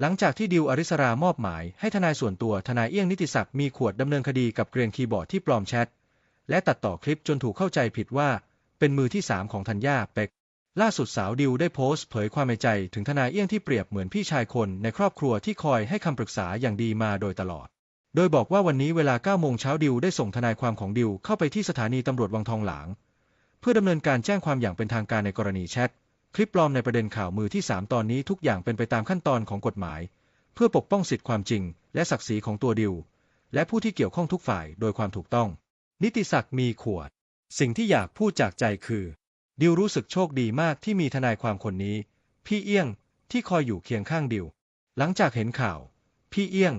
หลังจากที่ดิวอริสรามอบหมายให้ทนายส่วนตัวทนายเอี้ยงนิติศักดิ์มีขวดดำเนินคดีกับเกรียนคีย์บอร์ดที่ปลอมแชท และตัดต่อคลิปจนถูกเข้าใจผิดว่า เป็นมือที่สามของธัญญาเป็ก ล่าสุดสาวดิวได้โพสต์เผยความในใจถึงทนายเอี้ยงที่เปรียบเหมือนพี่ชายคนในครอบครัวที่คอยให้คำปรึกษาอย่างดีมาโดยตลอด โดยบอกว่าวันนี้เวลา9โมงเช้าดิวได้ส่งทนายความของดิวเข้าไปที่สถานีตำรวจวังทองหลาง เพื่อดำเนินการแจ้งความอย่างเป็นทางการในกรณีแชท คลิปปลอมในประเด็นข่าวมือที่ 3 ตอนนี้ทุกอย่างเป็นไปตามขั้นตอนของกฎหมาย เพื่อปกป้องสิทธิความจริง และศักดิ์ศรีของตัวดิว และผู้ที่เกี่ยวข้องทุกฝ่ายโดยความถูกต้อง นิติศักดิ์มีขวด สิ่งที่อยากพูดจากใจคือ ดิวรู้สึกโชคดีมากที่มีทนายความคนนี้ พี่เอี้ยงที่คอยอยู่เคียงข้างดิว หลังจากเห็นข่าว พี่เอี้ยง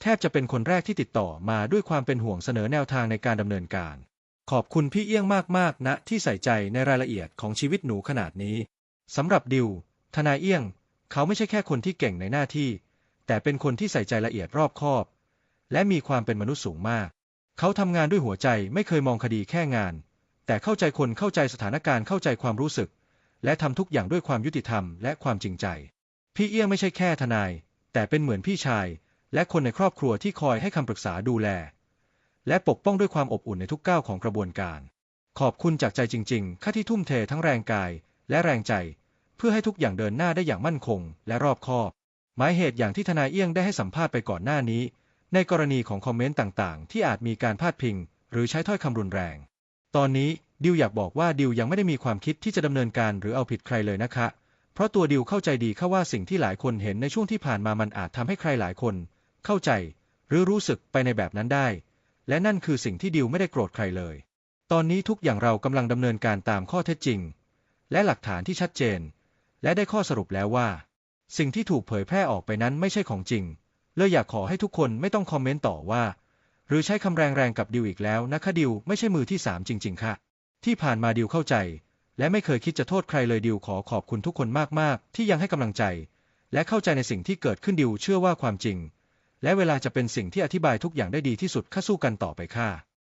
แทบจะเป็นคนแรกที่ติดต่อมาด้วยความเป็นห่วงเสนอแนวทางในการดำเนินการ ขอบคุณพี่เอี้ยงมากๆนะที่ใส่ใจในรายละเอียดของชีวิตหนูขนาดนี้ สำหรับดิว ทนายเอี้ยง เขาไม่ใช่แค่คนที่เก่งในหน้าที่ แต่เป็นคนที่ใส่ใจละเอียดรอบคอบ และมีความเป็นมนุษย์สูงมาก เขาทำงานด้วยหัวใจไม่เคยมองคดีแค่งาน แต่เข้าใจคนเข้าใจสถานการณ์เข้าใจความรู้สึก และทำทุกอย่างด้วยความยุติธรรมและความจริงใจ พี่เอี้ยงไม่ใช่แค่ทนาย แต่เป็นเหมือนพี่ชาย และคนในครอบครัวที่คอยให้คำปรึกษาดูแล และปกป้องด้วยความอบอุ่นในทุกก้าวของกระบวนการ ขอบคุณจากใจจริงๆข้าที่ทุ่มเททั้งแรงกายและแรงใจ พื่อให้ทุกอย่างเดินหน้าได้อย่างมั่นคง และรอบคอบ หมายเหตุอย่างที่ทนายเอี้ยงได้ให้สัมภาษณ์ไปก่อนหน้านี้ ในกรณีของคอมเมนต์ต่างๆ ที่อาจมีการพาดพิง หรือใช้ถ้อยคำรุนแรง ตอนนี้ดิวอยากบอกว่าดิวยังไม่ได้มีความคิดที่จะดำเนินการหรือเอาผิดใครเลยนะคะ เพราะตัวดิวเข้าใจดีค่ะว่าสิ่งที่หลายคนเห็นในช่วงที่ผ่านมามันอาจทำให้ใครหลายคน เข้าใจ หรือรู้สึกไปในแบบนั้นได้ และนั่นคือสิ่งที่ดิวไม่ได้โกรธใครเลย ตอนนี้ทุกอย่างเรากำลังดำเนินการตามข้อเท็จจริง และหลักฐานที่ชัดเจน และได้ข้อสรุปแล้วว่า สิ่งที่ถูกเผยแพร่ออกไปนั้นไม่ใช่ของจริง เลยอยากขอให้ทุกคนไม่ต้องคอมเมนต์ต่อว่า หรือใช้คำแรงๆกับดิวอีกแล้วนะคะดิวไม่ใช่มือที่สามจริง ๆ ค่ะ ที่ผ่านมาดิวเข้าใจ และไม่เคยคิดจะโทษใครเลยดิวขอขอบคุณทุกคนมากๆ ที่ยังให้กำลังใจ และเข้าใจในสิ่งที่เกิดขึ้นดิวเชื่อว่าความจริง และเวลาจะเป็นสิ่งที่อธิบายทุกอย่างได้ดีที่สุดข้าสู้กันต่อไปค่ะ